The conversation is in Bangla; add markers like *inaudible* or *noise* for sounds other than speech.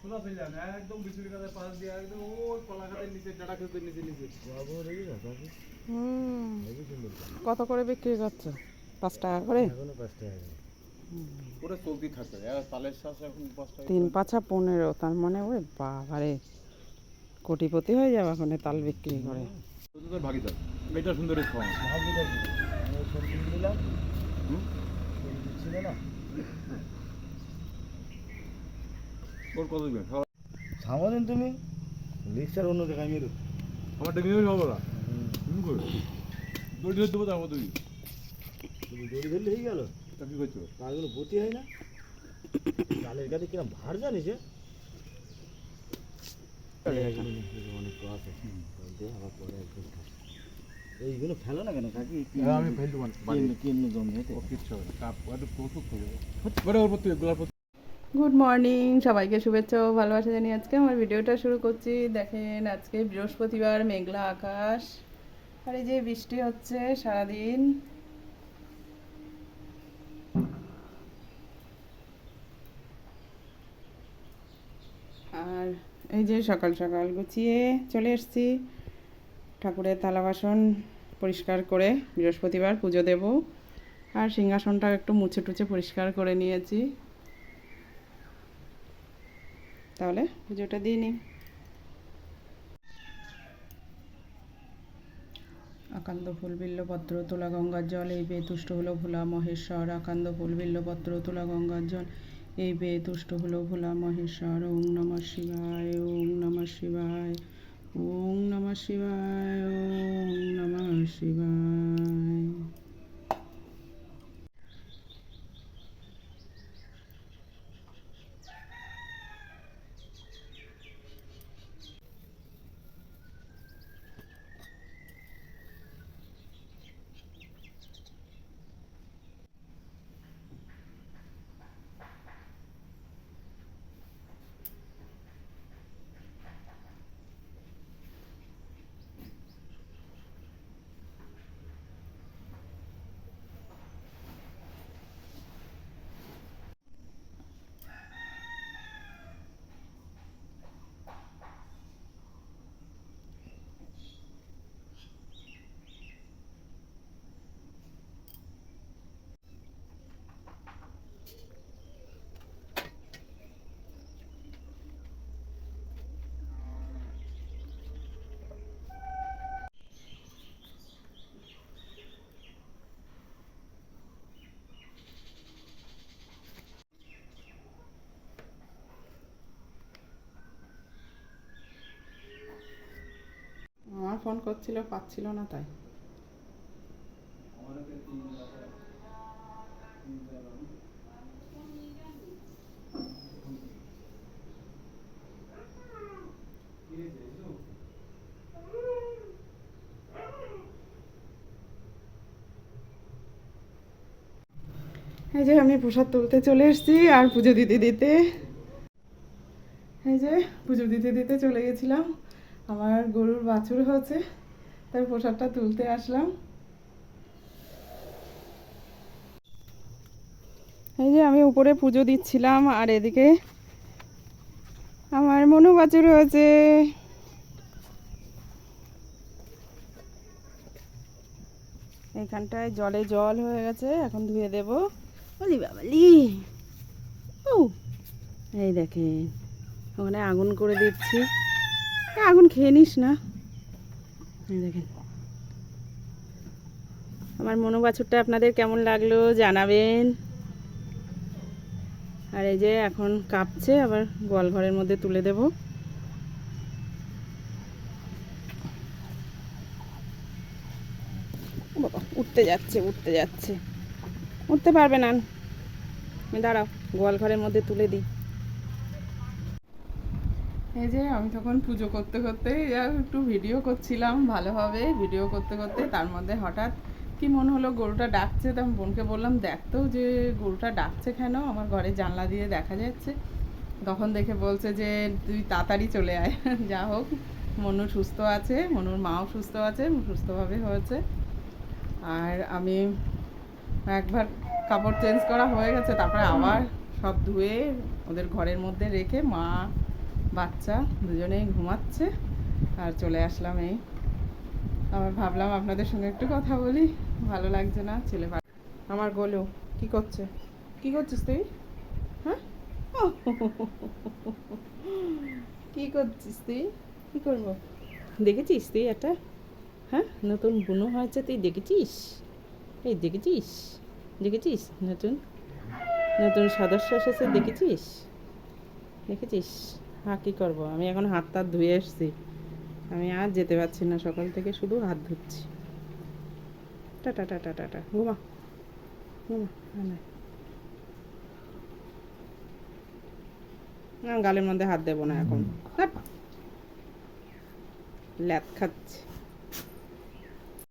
সোজা চলে একদম বিচুলি গাছের পাশ দিয়ে একদম ওই কলা গাছের নিচে ডাটা খেতের নিচে নিচে। বাবু দেখি না কাকু হুম। হেবি সুন্দর কাকু। কত করে বিক্রি করছ পাঁচ টাকা করে? এখনও পাঁচ টাকা করে। ওটা চলতি থাকবে তালের শ্বাস এখন পাঁচ টাকা তিন পাঁচা পনেরো তার মানে ওই বাবারে কোটিপতি হয়ে যাবে এখন তাল বিক্রি করে। ভাগিদার এটা সুন্দরী খাওয়া? ফোন না? ওর কত দিবেন খাওয়া তুমি। লিক্সার অন্য দেখাই মেরু আমার ডেকে যাবে না। তুমি করবে? দড়ি ধরে দেবো তার মধ্যে তুমি দড়ি ধরলে হয়ে গেল। তা কি করছ? কাজগুলো গতি হয় না? চালের গাছে কিরম ভার জানিস অনেক আছে। আবার পরে একদিন এইগুলো ফেলো না কেন? কাকি হ্যাঁ, আমি ফেল দেবো কিনে জমি কিচ্ছু হবে না। কাপ কৌতুক করবে বড় ওর প্রতি গোলাপ গুড মর্নিং সবাইকে শুভেচ্ছা ও ভালোবাসা জানিয়ে আজকে আমার ভিডিওটা শুরু করছি। দেখেন, আজকে বৃহস্পতিবার, মেঘলা আকাশ। আর এই যে বৃষ্টি হচ্ছে সারাদিন। আর এই যে সকাল সকাল গুছিয়ে চলে এসেছি। ঠাকুরের থালা বাসন পরিষ্কার করে বৃহস্পতিবার পুজো দেব। আর সিংহাসনটা একটু মুছে টুছে পরিষ্কার করে নিয়েছি। তাহলে পুজোটা দিয়ে নিই। ফুল বিল্লপত্র তোলা গঙ্গার জল, এই বেয়ে তুষ্ট হলো ভোলা মহেশ্বর। আকান্দ ফুল বিল্লপত্র তোলা গঙ্গার জল, এই বেয়ে তুষ্ট হলো ভোলা মহেশ্বর। ওং নমঃ শিবায় ওং নমঃ শিবায় ওং নমঃ শিবায় ওং নমঃ শিবায় আমার ফোন করছিল, পাচ্ছিল না তাই। এই যে আমি প্রসাদ তুলতে চলে এসেছি আর পুজো দিতে দিতে। এই যে পুজো দিতে দিতে চলে গেছিলাম। আমার গরুর বাছুর হয়েছে, তাই প্রসাদটা তুলতে আসলাম। এই যে আমি উপরে পুজো দিচ্ছিলাম, আর এদিকে আমার মনু বাছুর হয়েছে। এখানটায় জলে জল হয়ে গেছে, এখন ধুয়ে দেব। বলি বাবালি ও, এই দেখে ওখানে আগুন করে দিচ্ছি। আগুন খেয়ে নিস না। দেখেন। আমার মনো বাছুরটা আপনাদের কেমন লাগল জানাবেন। আর এই যে এখন কাঁপছে, আবার গোয়াল ঘরের মধ্যে তুলে দেব। উঠতে যাচ্ছে উঠতে যাচ্ছে। উঠতে পারবে না। দাঁড়াও গোয়াল ঘরের মধ্যে তুলে দিই। এই যে আমি তখন পুজো করতে করতে একটু ভিডিও করছিলাম ভালোভাবে ভিডিও করতে করতে, তার মধ্যে হঠাৎ কি মনে হলো গরুটা ডাকছে, তো আমি বোনকে বললাম দেখতো যে গরুটা ডাকছে কেন? আমার ঘরে জানলা দিয়ে দেখা যাচ্ছে। তখন দেখে বলছে যে, তুই তাড়াতাড়ি চলে আয়, *laughs* যা হোক, মনু সুস্থ আছে, মনুর মাও সুস্থ আছে, সুস্থভাবে হয়েছে। আর আমি একবার কাপড় চেঞ্জ করা হয়ে গেছে, তারপরে আবার সব ধুয়ে ওদের ঘরের মধ্যে রেখে মা বাচ্চা দুজনেই ঘুমাচ্ছে আর চলে আসলাম এই। আবার ভাবলাম আপনাদের সঙ্গে একটু কথা বলি। ভালো লাগছে না, ছেলে আমার গোলু, কি করছে? কি করছিস তুই? হ্যাঁ? কি করছিস তুই? কি করব? দেখেছিস তুই এটা? হ্যাঁ? নতুন বুনো হয়েছে তুই দেখেছিস? এই দেখেছিস? দেখেছিস? নতুন? নতুন সদস্য এসেছে দেখেছিস? দেখেছিস? হ্যাঁ কী করব? আমি এখন হাত টাত ধুয়ে এসছি। আমি আর যেতে পারছি না, সকাল থেকে শুধু হাত ধুচ্ছি। টাটা টাটা টাটা ঘুমা। ঘুমা হ্যাঁ না। গালের মধ্যে হাত দেবো না এখন। খাচ্ছি খাচ্ছে।